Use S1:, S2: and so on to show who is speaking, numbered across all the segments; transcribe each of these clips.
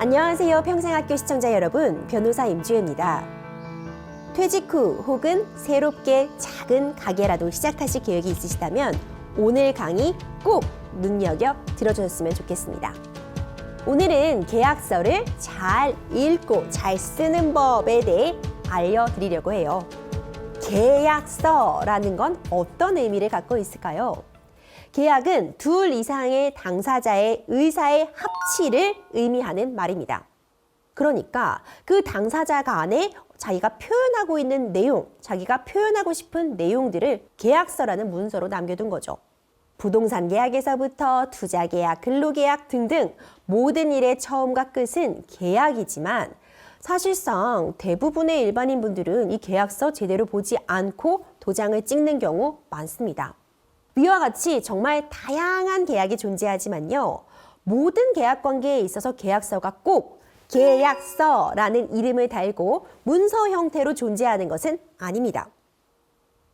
S1: 안녕하세요. 평생학교 시청자 여러분. 변호사 임주혜입니다. 퇴직 후 혹은 새롭게 작은 가게라도 시작하실 계획이 있으시다면 오늘 강의 꼭 눈여겨 들어주셨으면 좋겠습니다. 오늘은 계약서를 잘 읽고 잘 쓰는 법에 대해 알려드리려고 해요. 계약서라는 건 어떤 의미를 갖고 있을까요? 계약은 둘 이상의 당사자의 의사의 합치를 의미하는 말입니다. 그러니까 그 당사자가 안에 자기가 표현하고 있는 내용, 자기가 표현하고 싶은 내용들을 계약서라는 문서로 남겨둔 거죠. 부동산 계약에서부터 투자 계약, 근로 계약 등등 모든 일의 처음과 끝은 계약이지만 사실상 대부분의 일반인 분들은 이 계약서 제대로 보지 않고 도장을 찍는 경우 많습니다. 위와 같이 정말 다양한 계약이 존재하지만요. 모든 계약 관계에 있어서 계약서가 꼭 계약서라는 이름을 달고 문서 형태로 존재하는 것은 아닙니다.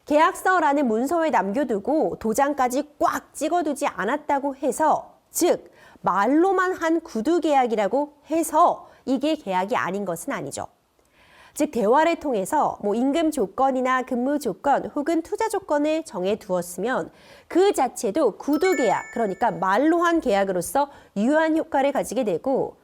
S1: 계약서라는 문서에 남겨두고 도장까지 꽉 찍어두지 않았다고 해서 즉 말로만 한 구두 계약이라고 해서 이게 계약이 아닌 것은 아니죠. 즉 대화를 통해서 뭐 임금 조건이나 근무 조건 혹은 투자 조건을 정해 두었으면 그 자체도 구두 계약 그러니까 말로 한 계약으로서 유효한 효과를 가지게 되고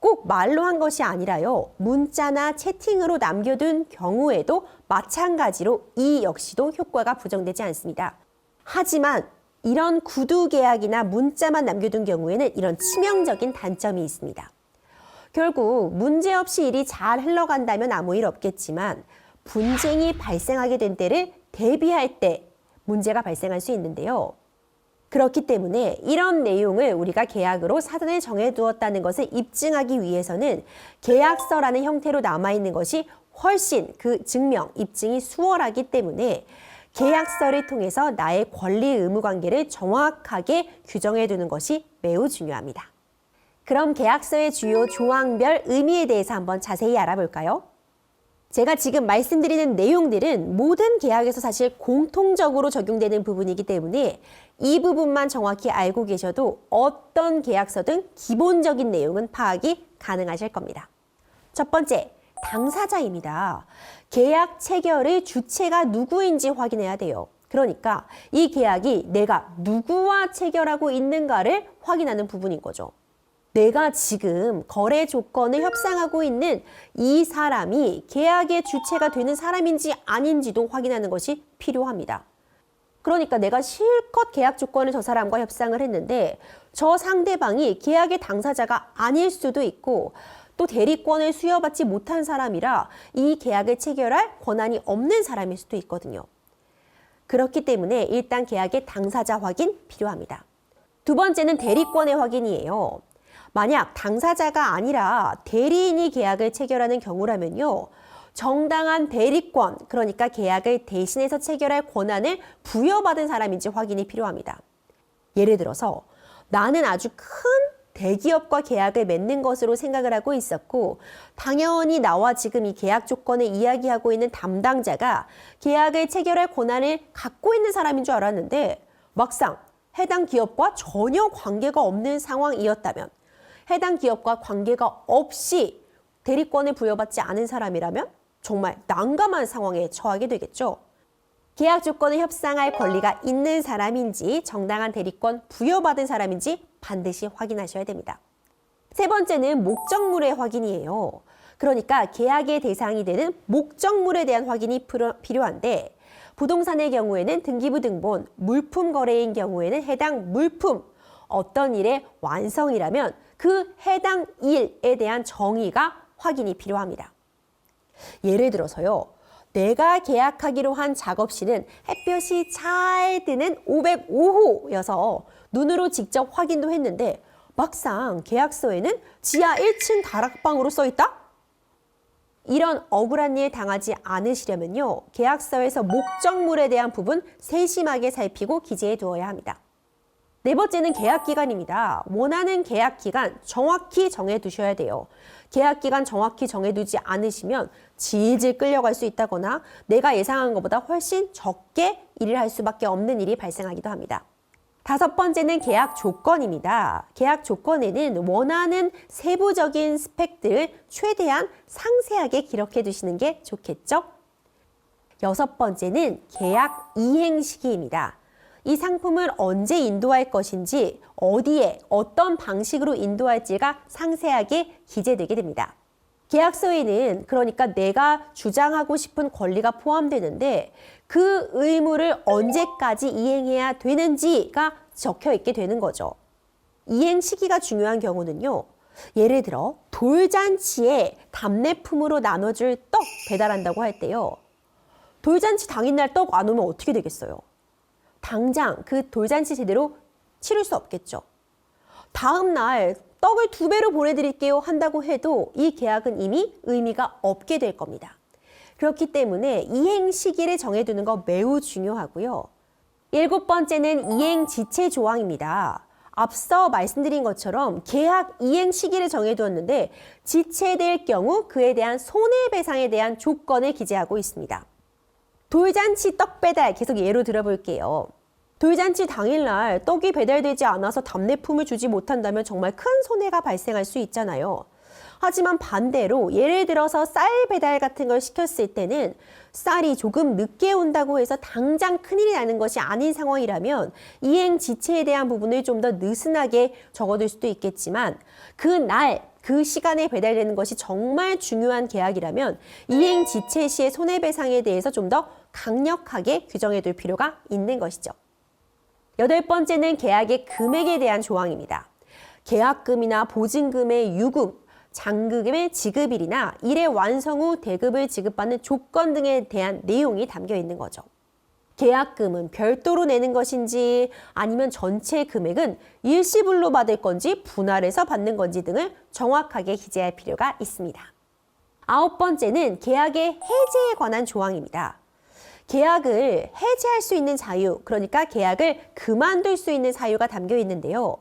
S1: 꼭 말로 한 것이 아니라요 문자나 채팅으로 남겨둔 경우에도 마찬가지로 이 역시도 효과가 부정되지 않습니다. 하지만 이런 구두 계약이나 문자만 남겨둔 경우에는 이런 치명적인 단점이 있습니다. 결국 문제없이 일이 잘 흘러간다면 아무 일 없겠지만 분쟁이 발생하게 된 때를 대비할 때 문제가 발생할 수 있는데요. 그렇기 때문에 이런 내용을 우리가 계약으로 사전에 정해두었다는 것을 입증하기 위해서는 계약서라는 형태로 남아있는 것이 훨씬 그 증명, 입증이 수월하기 때문에 계약서를 통해서 나의 권리 의무 관계를 정확하게 규정해 두는 것이 매우 중요합니다. 그럼 계약서의 주요 조항별 의미에 대해서 한번 자세히 알아볼까요? 제가 지금 말씀드리는 내용들은 모든 계약에서 사실 공통적으로 적용되는 부분이기 때문에 이 부분만 정확히 알고 계셔도 어떤 계약서든 기본적인 내용은 파악이 가능하실 겁니다. 첫 번째, 당사자입니다. 계약 체결의 주체가 누구인지 확인해야 돼요. 그러니까 이 계약이 내가 누구와 체결하고 있는가를 확인하는 부분인 거죠. 내가 지금 거래 조건을 협상하고 있는 이 사람이 계약의 주체가 되는 사람인지 아닌지도 확인하는 것이 필요합니다. 그러니까 내가 실컷 계약 조건을 저 사람과 협상을 했는데 저 상대방이 계약의 당사자가 아닐 수도 있고 또 대리권을 수여받지 못한 사람이라 이 계약을 체결할 권한이 없는 사람일 수도 있거든요. 그렇기 때문에 일단 계약의 당사자 확인 필요합니다. 두 번째는 대리권의 확인이에요. 만약 당사자가 아니라 대리인이 계약을 체결하는 경우라면요. 정당한 대리권, 그러니까 계약을 대신해서 체결할 권한을 부여받은 사람인지 확인이 필요합니다. 예를 들어서 나는 아주 큰 대기업과 계약을 맺는 것으로 생각을 하고 있었고, 당연히 나와 지금 이 계약 조건을 이야기하고 있는 담당자가 계약을 체결할 권한을 갖고 있는 사람인 줄 알았는데, 막상 해당 기업과 전혀 관계가 없는 상황이었다면, 해당 기업과 관계가 없이 대리권을 부여받지 않은 사람이라면 정말 난감한 상황에 처하게 되겠죠. 계약 조건을 협상할 권리가 있는 사람인지 정당한 대리권 부여받은 사람인지 반드시 확인하셔야 됩니다. 세 번째는 목적물의 확인이에요. 그러니까 계약의 대상이 되는 목적물에 대한 확인이 필요한데 부동산의 경우에는 등기부 등본, 물품 거래인 경우에는 해당 물품, 어떤 일의 완성이라면 그 해당 일에 대한 정의가 확인이 필요합니다. 예를 들어서요. 내가 계약하기로 한 작업실은 햇볕이 잘 드는 505호여서 눈으로 직접 확인도 했는데 막상 계약서에는 지하 1층 다락방으로 써 있다? 이런 억울한 일 당하지 않으시려면요. 계약서에서 목적물에 대한 부분 세심하게 살피고 기재해 두어야 합니다. 네 번째는 계약 기간입니다. 원하는 계약 기간 정확히 정해 두셔야 돼요. 계약 기간 정확히 정해 두지 않으시면 질질 끌려갈 수 있다거나 내가 예상한 것보다 훨씬 적게 일을 할 수밖에 없는 일이 발생하기도 합니다. 다섯 번째는 계약 조건입니다. 계약 조건에는 원하는 세부적인 스펙들을 최대한 상세하게 기록해 두시는 게 좋겠죠? 여섯 번째는 계약 이행 시기입니다. 이 상품을 언제 인도할 것인지, 어디에, 어떤 방식으로 인도할지가 상세하게 기재되게 됩니다. 계약서에는 그러니까 내가 주장하고 싶은 권리가 포함되는데 그 의무를 언제까지 이행해야 되는지가 적혀 있게 되는 거죠. 이행 시기가 중요한 경우는요. 예를 들어 돌잔치에 답례품으로 나눠줄 떡 배달한다고 할 때요. 돌잔치 당일날 떡 안 오면 어떻게 되겠어요? 당장 그 돌잔치 제대로 치를 수 없겠죠. 다음 날 떡을 두 배로 보내드릴게요 한다고 해도 이 계약은 이미 의미가 없게 될 겁니다. 그렇기 때문에 이행 시기를 정해두는 거 매우 중요하고요. 일곱 번째는 이행 지체 조항입니다. 앞서 말씀드린 것처럼 계약 이행 시기를 정해두었는데 지체될 경우 그에 대한 손해배상에 대한 조건을 기재하고 있습니다. 돌잔치 떡 배달 계속 예로 들어볼게요. 돌잔치 당일날 떡이 배달되지 않아서 답례품을 주지 못한다면 정말 큰 손해가 발생할 수 있잖아요. 하지만 반대로 예를 들어서 쌀 배달 같은 걸 시켰을 때는 쌀이 조금 늦게 온다고 해서 당장 큰일이 나는 것이 아닌 상황이라면 이행 지체에 대한 부분을 좀 더 느슨하게 적어둘 수도 있겠지만 그날 그 시간에 배달되는 것이 정말 중요한 계약이라면 이행 지체 시의 손해배상에 대해서 좀 더 강력하게 규정해 둘 필요가 있는 것이죠. 여덟 번째는 계약의 금액에 대한 조항입니다. 계약금이나 보증금의 유금, 장금의 지급일이나 일의 완성 후 대급을 지급받는 조건 등에 대한 내용이 담겨 있는 거죠. 계약금은 별도로 내는 것인지 아니면 전체 금액은 일시불로 받을 건지 분할해서 받는 건지 등을 정확하게 기재할 필요가 있습니다. 아홉 번째는 계약의 해제에 관한 조항입니다. 계약을 해지할 수 있는 자유, 그러니까 계약을 그만둘 수 있는 사유가 담겨 있는데요.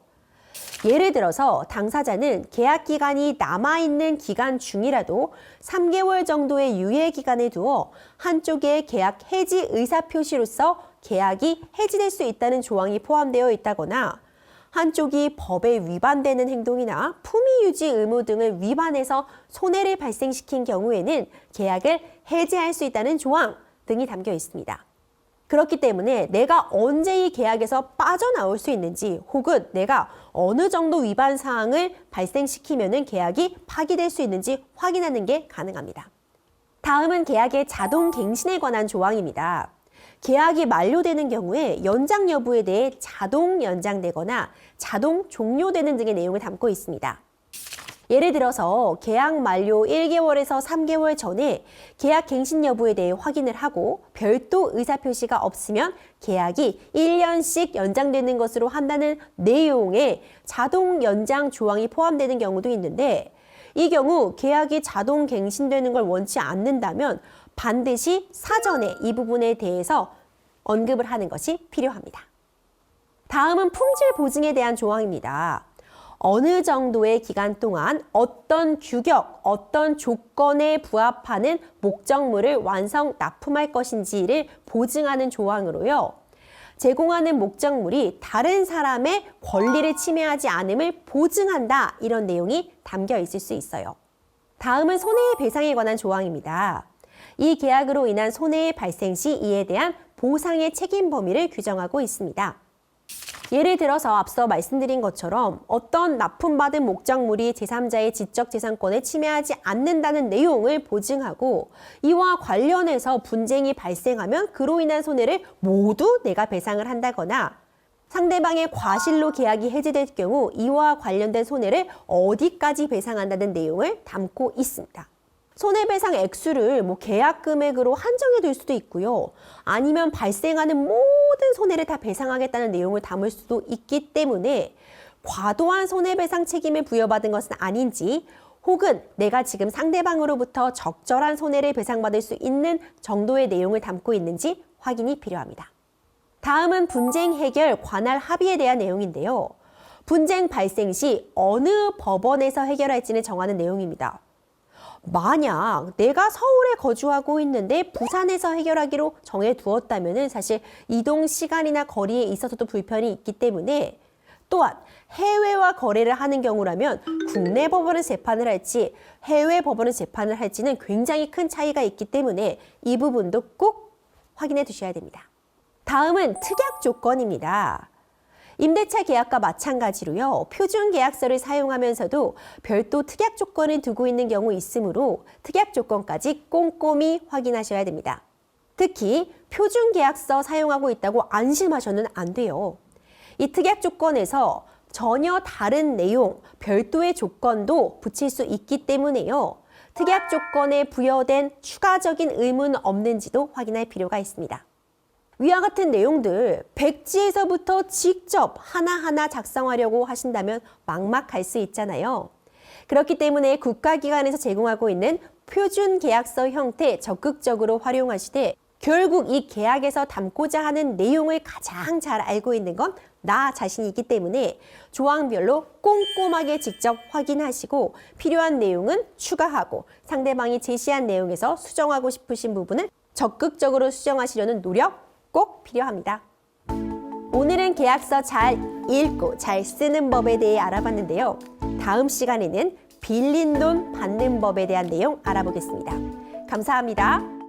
S1: 예를 들어서 당사자는 계약 기간이 남아있는 기간 중이라도 3개월 정도의 유예 기간에 두어 한쪽의 계약 해지 의사 표시로서 계약이 해지될 수 있다는 조항이 포함되어 있다거나 한쪽이 법에 위반되는 행동이나 품위 유지 의무 등을 위반해서 손해를 발생시킨 경우에는 계약을 해지할 수 있다는 조항 등이 담겨 있습니다. 그렇기 때문에 내가 언제 이 계약에서 빠져나올 수 있는지 혹은 내가 어느 정도 위반 사항을 발생시키면 계약이 파기될 수 있는지 확인하는 게 가능합니다. 다음은 계약의 자동 갱신에 관한 조항입니다. 계약이 만료되는 경우에 연장 여부에 대해 자동 연장되거나 자동 종료되는 등의 내용을 담고 있습니다. 예를 들어서 계약 만료 1개월에서 3개월 전에 계약 갱신 여부에 대해 확인을 하고 별도 의사표시가 없으면 계약이 1년씩 연장되는 것으로 한다는 내용의 자동 연장 조항이 포함되는 경우도 있는데 이 경우 계약이 자동 갱신되는 걸 원치 않는다면 반드시 사전에 이 부분에 대해서 언급을 하는 것이 필요합니다. 다음은 품질 보증에 대한 조항입니다. 어느 정도의 기간 동안 어떤 규격, 어떤 조건에 부합하는 목적물을 완성 납품할 것인지를 보증하는 조항으로요. 제공하는 목적물이 다른 사람의 권리를 침해하지 않음을 보증한다. 이런 내용이 담겨 있을 수 있어요. 다음은 손해배상에 관한 조항입니다. 이 계약으로 인한 손해의 발생 시 이에 대한 보상의 책임 범위를 규정하고 있습니다. 예를 들어서 앞서 말씀드린 것처럼 어떤 납품받은 목적물이 제3자의 지적재산권에 침해하지 않는다는 내용을 보증하고 이와 관련해서 분쟁이 발생하면 그로 인한 손해를 모두 내가 배상을 한다거나 상대방의 과실로 계약이 해지될 경우 이와 관련된 손해를 어디까지 배상한다는 내용을 담고 있습니다. 손해배상 액수를 뭐 계약 금액으로 한정해 둘 수도 있고요. 아니면 발생하는 모든 손해를 다 배상하겠다는 내용을 담을 수도 있기 때문에 과도한 손해배상 책임을 부여받은 것은 아닌지 혹은 내가 지금 상대방으로부터 적절한 손해를 배상받을 수 있는 정도의 내용을 담고 있는지 확인이 필요합니다. 다음은 분쟁 해결 관할 합의에 대한 내용인데요. 분쟁 발생 시 어느 법원에서 해결할지는 정하는 내용입니다. 만약 내가 서울에 거주하고 있는데 부산에서 해결하기로 정해 두었다면은 사실 이동 시간이나 거리에 있어서도 불편이 있기 때문에 또한 해외와 거래를 하는 경우라면 국내 법원은 재판을 할지 해외 법원은 재판을 할지는 굉장히 큰 차이가 있기 때문에 이 부분도 꼭 확인해 두셔야 됩니다. 다음은 특약 조건입니다. 임대차 계약과 마찬가지로요. 표준 계약서를 사용하면서도 별도 특약 조건을 두고 있는 경우 있으므로 특약 조건까지 꼼꼼히 확인하셔야 됩니다. 특히 표준 계약서 사용하고 있다고 안심하셔는 안 돼요. 이 특약 조건에서 전혀 다른 내용, 별도의 조건도 붙일 수 있기 때문에요. 특약 조건에 부여된 추가적인 의문 없는지도 확인할 필요가 있습니다. 위와 같은 내용들 백지에서부터 직접 하나하나 작성하려고 하신다면 막막할 수 있잖아요. 그렇기 때문에 국가기관에서 제공하고 있는 표준 계약서 형태 적극적으로 활용하시되 결국 이 계약에서 담고자 하는 내용을 가장 잘 알고 있는 건 나 자신이기 때문에 조항별로 꼼꼼하게 직접 확인하시고 필요한 내용은 추가하고 상대방이 제시한 내용에서 수정하고 싶으신 부분은 적극적으로 수정하시려는 노력 꼭 필요합니다. 오늘은 계약서 잘 읽고 잘 쓰는 법에 대해 알아봤는데요. 다음 시간에는 빌린 돈 받는 법에 대한 내용 알아보겠습니다. 감사합니다.